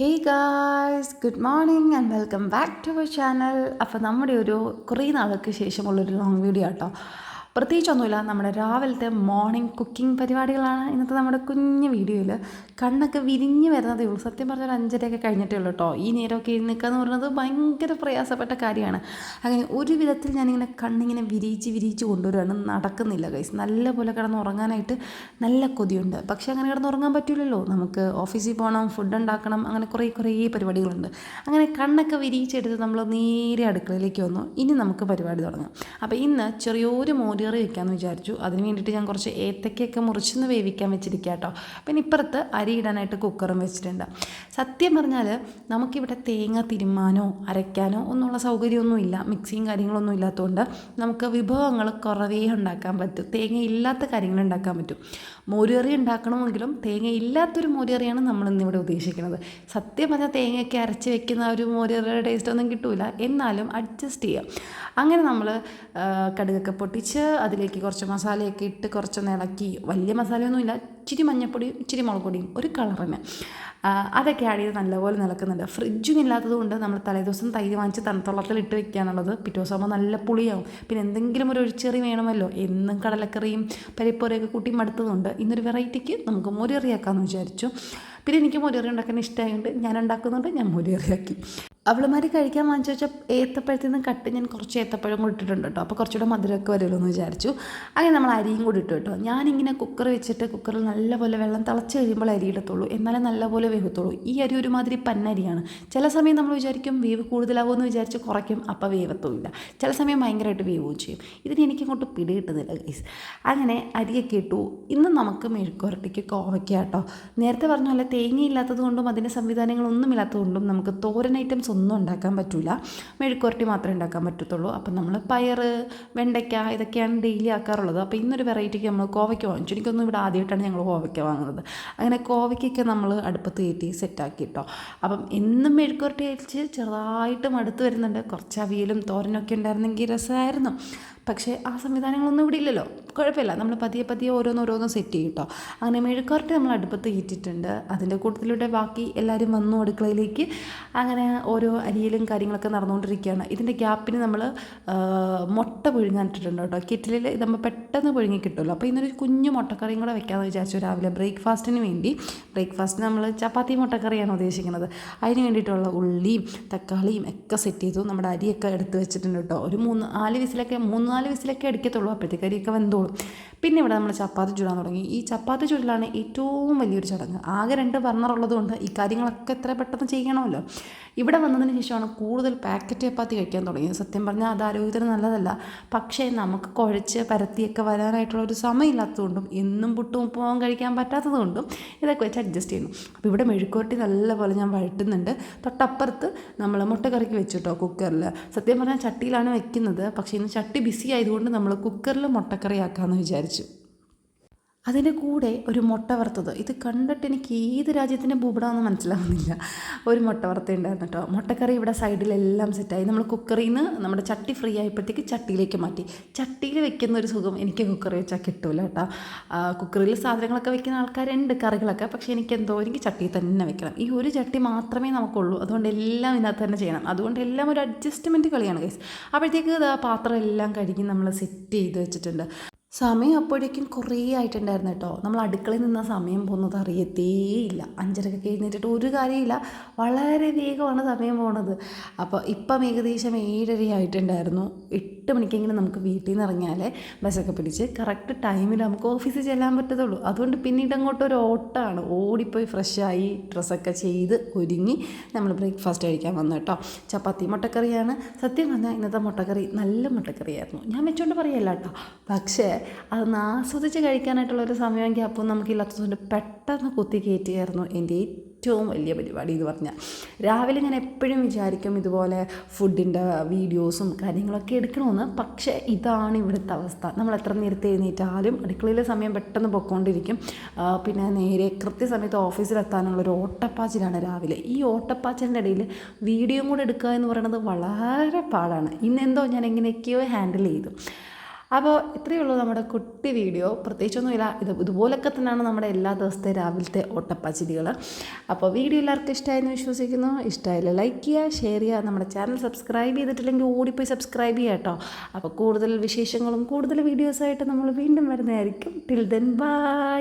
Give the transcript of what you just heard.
Hey guys good morning and welcome back to our channel അപ്പോൾ നമ്മുടെ ഒരു കുറേ നാൾക്ക് ശേഷമുള്ളൊരു ലോങ് വീഡിയോ ആട്ടോ. പ്രത്യേകിച്ചൊന്നുമില്ല. നമ്മുടെ രാവിലത്തെ മോർണിംഗ് കുക്കിംഗ് പരിപാടികളാണ് ഇന്നത്തെ നമ്മുടെ കുഞ്ഞു വീഡിയോയിൽ കണ്ണൊക്കെ വിരിഞ്ഞ് വരുന്നതേ ഉള്ളൂ സത്യം പറഞ്ഞാൽ അഞ്ചരയൊക്കെ കഴിഞ്ഞിട്ടേ ഉള്ളൂ കേട്ടോ ഈ നേരമൊക്കെ നിൽക്കുക എന്ന് പറയുന്നത് ഭയങ്കര പ്രയാസപ്പെട്ട കാര്യമാണ്. അങ്ങനെ ഒരു വിധത്തിൽ ഞാനിങ്ങനെ കണ്ണിങ്ങനെ വിരിയിച്ച് വിരിയിച്ച് കൊണ്ടുവരികയാണ് നടക്കുന്നില്ല ഗൈസ് നല്ല പോലെ കിടന്ന് ഉറങ്ങാനായിട്ട് നല്ല കൊതിയുണ്ട്. പക്ഷേ അങ്ങനെ കിടന്ന് ഉറങ്ങാൻ പറ്റില്ലല്ലോ നമുക്ക് ഓഫീസിൽ പോകണം ഫുഡ് ഉണ്ടാക്കണം അങ്ങനെ കുറേ കുറേ പരിപാടികളുണ്ട്. അങ്ങനെ കണ്ണൊക്കെ വിരിയിച്ചെടുത്ത് നമ്മൾ നേരെ അടുക്കളയിലേക്ക് വന്നു. ഇനി നമുക്ക് പരിപാടി തുടങ്ങാം. അപ്പോൾ ഇന്ന് ചെറിയൊരു മോരുകറി വയ്ക്കാമെന്ന് വിചാരിച്ചു. അതിന് വേണ്ടിയിട്ട് ഞാൻ കുറച്ച് ഏത്തക്കയൊക്കെ മുറിച്ചൊന്ന് വേവിക്കാൻ വെച്ചിരിക്കുക കേട്ടോ പിന്നെ ഇപ്പുറത്ത് അരി ഇടാനായിട്ട് കുക്കറും വെച്ചിട്ടുണ്ട്. സത്യം പറഞ്ഞാൽ നമുക്കിവിടെ തേങ്ങ തിരുമ്മാനോ അരയ്ക്കാനോ ഒന്നുള്ള സൗകര്യമൊന്നുമില്ല. മിക്സിയും കാര്യങ്ങളൊന്നും ഇല്ലാത്തതുകൊണ്ട് നമുക്ക് വിഭവങ്ങൾ കുറവേ ഉണ്ടാക്കാൻ പറ്റും. തേങ്ങ ഇല്ലാത്ത കാര്യങ്ങൾ ഉണ്ടാക്കാൻ പറ്റും. മോരുകറി ഉണ്ടാക്കണമെങ്കിലും തേങ്ങ ഇല്ലാത്തൊരു മോരുകറിയാണ് നമ്മൾ ഇന്നിവിടെ ഉദ്ദേശിക്കുന്നത്. സത്യം പറഞ്ഞാൽ തേങ്ങയൊക്കെ അരച്ച് വെക്കുന്ന ഒരു മോരുകറിയുടെ ടേസ്റ്റ് ഒന്നും കിട്ടില്ല എന്നാലും അഡ്ജസ്റ്റ് ചെയ്യാം. അങ്ങനെ നമ്മൾ കടുകൊക്കെ പൊട്ടിച്ച് അതിലേക്ക് കുറച്ച് മസാലയൊക്കെ ഇട്ട് കുറച്ചൊന്ന് ഇളക്കി. വലിയ മസാലയൊന്നുമില്ല ഇച്ചിരി മഞ്ഞപ്പൊടിയും ഇച്ചിരി മുളക് പൊടിയും ഒരു കളറിന്. അതൊക്കെ ആഡ് ചെയ്ത് നല്ലപോലെ നിലക്കുന്നുണ്ട്. ഫ്രിഡ്ജും ഇല്ലാത്തത് കൊണ്ട് നമ്മൾ തലേദിവസം തൈര് വാങ്ങിച്ച് തണുത്തുള്ളത്തിൽ ഇട്ട് വെക്കുകയാണുള്ളത് പിറ്റേ ദിവസം ആകുമ്പോൾ നല്ല പുളിയാവും. പിന്നെ എന്തെങ്കിലും ഒരു ഒഴിച്ചെറി വേണമല്ലോ. എന്നും കടലക്കറിയും പരിപ്പുറയൊക്കെ കൂട്ടി മടുത്തതുകൊണ്ട് ഇന്നൊരു വെറൈറ്റിക്ക് നമുക്ക് മോരറിയാക്കാമെന്ന് വിചാരിച്ചു. പിന്നെ എനിക്ക് മോരറി ഉണ്ടാക്കാൻ ഇഷ്ടമായതുകൊണ്ട് ഞാൻ ഉണ്ടാക്കുന്നുണ്ട് ഞാൻ മോരറിയാക്കി അവളുമാർ കഴിക്കാൻ വാങ്ങിച്ചു വെച്ചാൽ ഏത്തപ്പഴത്തിൽ നിന്ന് കട്ട് ഞാൻ കുറച്ച് ഏത്തപ്പഴം കൂടി ഇട്ടിട്ടുണ്ട് കേട്ടോ. അപ്പോൾ കുറച്ചുകൂടെ മധുരമൊക്കെ വരുമല്ലോ എന്ന് വിചാരിച്ചു. അങ്ങനെ നമ്മൾ അരിയും കൂടി ഇട്ടു കേട്ടോ. ഞാനിങ്ങനെ കുക്കർ വെച്ചിട്ട് കുക്കറിൽ നല്ലപോലെ വെള്ളം തിളച്ച് കഴിയുമ്പോൾ അരി ഇടത്തുള്ളൂ. എന്നാലേ നല്ലപോലെ വേവത്തുള്ളൂ. ഈ അരി ഒരുമാതിരി പന്നരിയാണ്. ചില സമയം നമ്മൾ വിചാരിക്കും വേവ് കൂടുതലാവുമെന്ന് വിചാരിച്ച് കുറയ്ക്കും അപ്പോൾ വേവത്തുമില്ല. ചില സമയം ഭയങ്കരമായിട്ട് വേവുകയും ചെയ്യും. ഇതിന് എനിക്കങ്ങോട്ട് പിടി കിട്ടുന്നില്ല ഗൈസ് അങ്ങനെ അരിയൊക്കെ ഇട്ടു. ഇന്ന് നമുക്ക് മെഴുക്കുരട്ടിക്ക് കോവയ്ക്ക കേട്ടോ. നേരത്തെ പറഞ്ഞ പോലെ തേങ്ങയില്ലാത്തത് കൊണ്ടും അതിന്റെ സംവിധാനങ്ങളൊന്നും ഇല്ലാത്തതുകൊണ്ടും നമുക്ക് തോരൻ ഐറ്റംസ് ഒന്നും ഉണ്ടാക്കാൻ പറ്റില്ല മെഴുക്കുരട്ടി മാത്രമേ ഉണ്ടാക്കാൻ പറ്റത്തുള്ളൂ. അപ്പം നമ്മൾ പയർ വെണ്ടയ്ക്ക ഇതൊക്കെയാണ് ഡെയിലി ആക്കാറുള്ളത്. അപ്പോൾ ഇന്നൊരു വെറൈറ്റിക്ക് നമ്മൾ കോവയ്ക്ക വാങ്ങിച്ചു. എനിക്കൊന്നും ഇവിടെ ആദ്യമായിട്ടാണ് ഞങ്ങൾ കോവയ്ക്ക വാങ്ങുന്നത്. അങ്ങനെ കോവയ്ക്കൊക്കെ നമ്മൾ അടുപ്പത്ത് കയറ്റി സെറ്റാക്കി കേട്ടോ അപ്പം എന്നും മെഴുക്കുരട്ടി അയച്ച് ചെറുതായിട്ട് മടുത്ത് വരുന്നുണ്ട്. കുറച്ച് അവിയലും തോരനൊക്കെ ഉണ്ടായിരുന്നെങ്കിൽ രസമായിരുന്നു. പക്ഷേ ആ സംവിധാനങ്ങളൊന്നും ഇവിടെ ഇല്ലല്ലോ. കുഴപ്പമില്ല. നമ്മൾ പതിയെ പതിയെ ഓരോന്നോരോന്ന് സെറ്റ് ചെയ്യും കേട്ടോ അങ്ങനെ മെഴുക്കുവരട്ടി നമ്മൾ അടുപ്പത്ത് കയറ്റിയിട്ടുണ്ട്. അതിന്റെ കൂട്ടത്തിലൂടെ ബാക്കി എല്ലാവരും വന്നു അടുക്കളയിലേക്ക്. അങ്ങനെ ഓരോ അരിയിലും കാര്യങ്ങളൊക്കെ നടന്നുകൊണ്ടിരിക്കുകയാണ്. ഇതിന്റെ ഗ്യാപ്പിന് നമ്മൾ മുട്ട പുഴുങ്ങാനിട്ടിട്ടുണ്ട് കേട്ടോ. കിറ്റിലിൽ നമ്മൾ പെട്ടെന്ന് പുഴുങ്ങി കിട്ടുമല്ലോ. അപ്പോൾ ഇന്നൊരു കുഞ്ഞു മുട്ടക്കറിയും കൂടെ വെക്കാമെന്ന് വിചാരിച്ചു രാവിലെ ബ്രേക്ക്ഫാസ്റ്റിന് വേണ്ടി. ബ്രേക്ക്ഫാസ്റ്റ് നമ്മൾ ചപ്പാത്തി മുട്ടക്കറിയാണ് ഉദ്ദേശിക്കുന്നത്. അതിന് വേണ്ടിയിട്ടുള്ള ഉള്ളിയും തക്കാളിയും ഒക്കെ സെറ്റ് ചെയ്തു നമ്മുടെ അരിയൊക്കെ എടുത്ത് വെച്ചിട്ടുണ്ട് കേട്ടോ. ഒരു മൂന്ന് നാല് വിസിലൊക്കെ മൂന്ന് നാല് വിസിലൊക്കെ അടിക്കത്തുള്ളൂ അപ്പോഴത്തേക്ക് അരിയൊക്കെ വെന്തോളും. പിന്നെ ഇവിടെ നമ്മൾ ചപ്പാത്തി ചുടാൻ തുടങ്ങി. ഈ ചപ്പാത്തി ചുടലാണ് ഏറ്റവും വലിയൊരു ചടങ്ങ്. ആകെ രണ്ട് ബർണർ ഉള്ളതുകൊണ്ട് ഈ കാര്യങ്ങളൊക്കെ എത്ര പെട്ടെന്ന് ചെയ്യണമല്ലോ. ഇവിടെ വന്നതിന് ശേഷമാണ് കൂടുതൽ പാക്കറ്റ് ചപ്പാത്തി കഴിക്കാൻ തുടങ്ങിയത്. സത്യം പറഞ്ഞാൽ അത് ആരോഗ്യത്തിന് നല്ലതല്ല. പക്ഷേ നമുക്ക് കുഴച്ച് പരത്തിയൊക്കെ വരാനായിട്ടുള്ള ഒരു സമയമില്ലാത്തതുകൊണ്ടും എന്നും പുട്ടും ഉപ്പുമാവും കഴിക്കാൻ പറ്റാത്തതുകൊണ്ടും ഇതൊക്കെ വെച്ച് അഡ്ജസ്റ്റ് ചെയ്യുന്നു. അപ്പോൾ ഇവിടെ മെഴുക്കുവരട്ടി നല്ലപോലെ ഞാൻ വഴറ്റുന്നുണ്ട്. തൊട്ടപ്പുറത്ത് നമ്മൾ മുട്ടക്കറിക്ക് വെച്ചിട്ടോ കുക്കറിൽ സത്യം പറഞ്ഞാൽ ചട്ടിയിലാണ് വെക്കുന്നത്. പക്ഷേ ഇന്ന് ചട്ടി ബിസി ആയതുകൊണ്ട് നമ്മൾ കുക്കറിൽ മുട്ടക്കറി ആക്കാമെന്ന് വിചാരിച്ചു. അതിന്റെ കൂടെ ഒരു മുട്ട വറുത്തത്. ഇത് കണ്ടിട്ട് എനിക്ക് ഏത് രാജ്യത്തിന്റെ ഭൂപടമെന്ന് മനസ്സിലാവുന്നില്ല. ഒരു മുട്ട വറുത്തുണ്ടായിരുന്നു കേട്ടോ. മുട്ടക്കറി ഇവിടെ സൈഡിലെല്ലാം സെറ്റായി. നമ്മൾ കുക്കറിൽ നിന്ന് നമ്മുടെ ചട്ടി ഫ്രീ ആയപ്പോഴത്തേക്ക് ചട്ടിയിലേക്ക് മാറ്റി. ചട്ടിയിൽ വെക്കുന്ന ഒരു സുഖം എനിക്ക് കുക്കറി വെച്ചാൽ കിട്ടില്ല കേട്ടോ. കുക്കറിൽ സാധനങ്ങളൊക്കെ വെക്കുന്ന ആൾക്കാരുണ്ട് കറികളൊക്കെ. പക്ഷേ എനിക്ക് എന്തോ എനിക്ക് ചട്ടിയിൽ തന്നെ വെക്കണം. ഈ ഒരു ചട്ടി മാത്രമേ നമുക്കുള്ളൂ. അതുകൊണ്ട് എല്ലാം ഇതിനകത്ത് തന്നെ ചെയ്യണം. അതുകൊണ്ട് എല്ലാം ഒരു അഡ്ജസ്റ്റ്മെന്റ് കളിയാണ് കേസ് അപ്പോഴത്തേക്ക് പാത്രം എല്ലാം കഴുകി നമ്മൾ സെറ്റ് ചെയ്ത് വെച്ചിട്ടുണ്ട്. സമയം അപ്പോഴേക്കും കുറേ ആയിട്ടുണ്ടായിരുന്നു കേട്ടോ. നമ്മൾ അടുക്കളയിൽ നിന്ന സമയം പോകുന്നത് അറിയത്തേയില്ല. അഞ്ചരക്കൊക്കെ എഴുന്നേറ്റിട്ട് ഒരു കാര്യമില്ല. വളരെ വേഗമാണ് സമയം പോണത്. അപ്പോൾ ഇപ്പം ഏകദേശം ഏഴര ആയിട്ടുണ്ടായിരുന്നു. എട്ട് മണിക്കെങ്കിലും നമുക്ക് വീട്ടിൽ നിന്ന് ഇറങ്ങിയാലേ ബസ്സൊക്കെ പിടിച്ച് കറക്റ്റ് ടൈമിൽ നമുക്ക് ഓഫീസിൽ ചെല്ലാൻ പറ്റത്തുള്ളൂ. അതുകൊണ്ട് പിന്നീട് അങ്ങോട്ട് ഒരു ഓട്ടമാണ്. ഓടിപ്പോയി ഫ്രഷായി ഡ്രസ്സൊക്കെ ചെയ്ത് ഒരുങ്ങി നമ്മൾ ബ്രേക്ക്ഫാസ്റ്റ് കഴിക്കാൻ വന്നു കേട്ടോ. ചപ്പാത്തി മുട്ടക്കറിയാണ്. സത്യം പറഞ്ഞാൽ ഇന്നത്തെ മുട്ടക്കറി നല്ല മുട്ടക്കറിയായിരുന്നു. ഞാൻ വെച്ചുകൊണ്ട് പറയല്ല കേട്ടോ. പക്ഷേ അതൊന്ന് ആസ്വദിച്ച് കഴിക്കാനായിട്ടുള്ളൊരു സമയം ഗ്യാപ്പും നമുക്കില്ലാത്തതുകൊണ്ട് പെട്ടെന്ന് കുത്തി കയറ്റിയായിരുന്നു എന്റെ ഏറ്റവും വലിയ പരിപാടി എന്ന് പറഞ്ഞാൽ. രാവിലെ ഞാൻ എപ്പോഴും വിചാരിക്കും ഇതുപോലെ ഫുഡിന്റെ വീഡിയോസും കാര്യങ്ങളൊക്കെ എടുക്കണമെന്ന്. പക്ഷേ ഇതാണ് ഇവിടുത്തെ അവസ്ഥ. നമ്മൾ എത്ര നേരത്തെ എഴുന്നേറ്റാലും അടുക്കളയിലെ സമയം പെട്ടെന്ന് പൊക്കോണ്ടിരിക്കും. പിന്നെ നേരെ കൃത്യസമയത്ത് ഓഫീസിലെത്താനുള്ളൊരു ഓട്ടപ്പാച്ചിലാണ് രാവിലെ. ഈ ഓട്ടപ്പാച്ചിലിന്റെ ഇടയിൽ വീഡിയോ കൂടെ എടുക്കുക എന്ന് പറയുന്നത് വളരെ പാടാണ്. ഇന്നെന്തോ ഞാൻ എങ്ങനെയൊക്കെയോ ഹാൻഡിൽ ചെയ്തു. അപ്പോൾ ഇത്രയേ ഉള്ളൂ നമ്മുടെ കുട്ടി വീഡിയോ. പ്രത്യേകിച്ചൊന്നുമില്ല ഇത് ഇതുപോലൊക്കെ തന്നെയാണ് നമ്മുടെ എല്ലാ ദിവസത്തെ രാവിലത്തെ ഓട്ടപ്പാച്ചിരികൾ. അപ്പോൾ വീഡിയോ എല്ലാവർക്കും ഇഷ്ടമായെന്ന് വിശ്വസിക്കുന്നു. ഇഷ്ടമായില്ല ലൈക്ക് ചെയ്യുക ഷെയർ ചെയ്യുക. നമ്മുടെ ചാനൽ സബ്സ്ക്രൈബ് ചെയ്തിട്ടില്ലെങ്കിൽ ഓടിപ്പോയി സബ്സ്ക്രൈബ് ചെയ്യുക കേട്ടോ. അപ്പോൾ കൂടുതൽ വിശേഷങ്ങളും കൂടുതൽ വീഡിയോസായിട്ട് നമ്മൾ വീണ്ടും വരുന്നതായിരിക്കും. Till then bye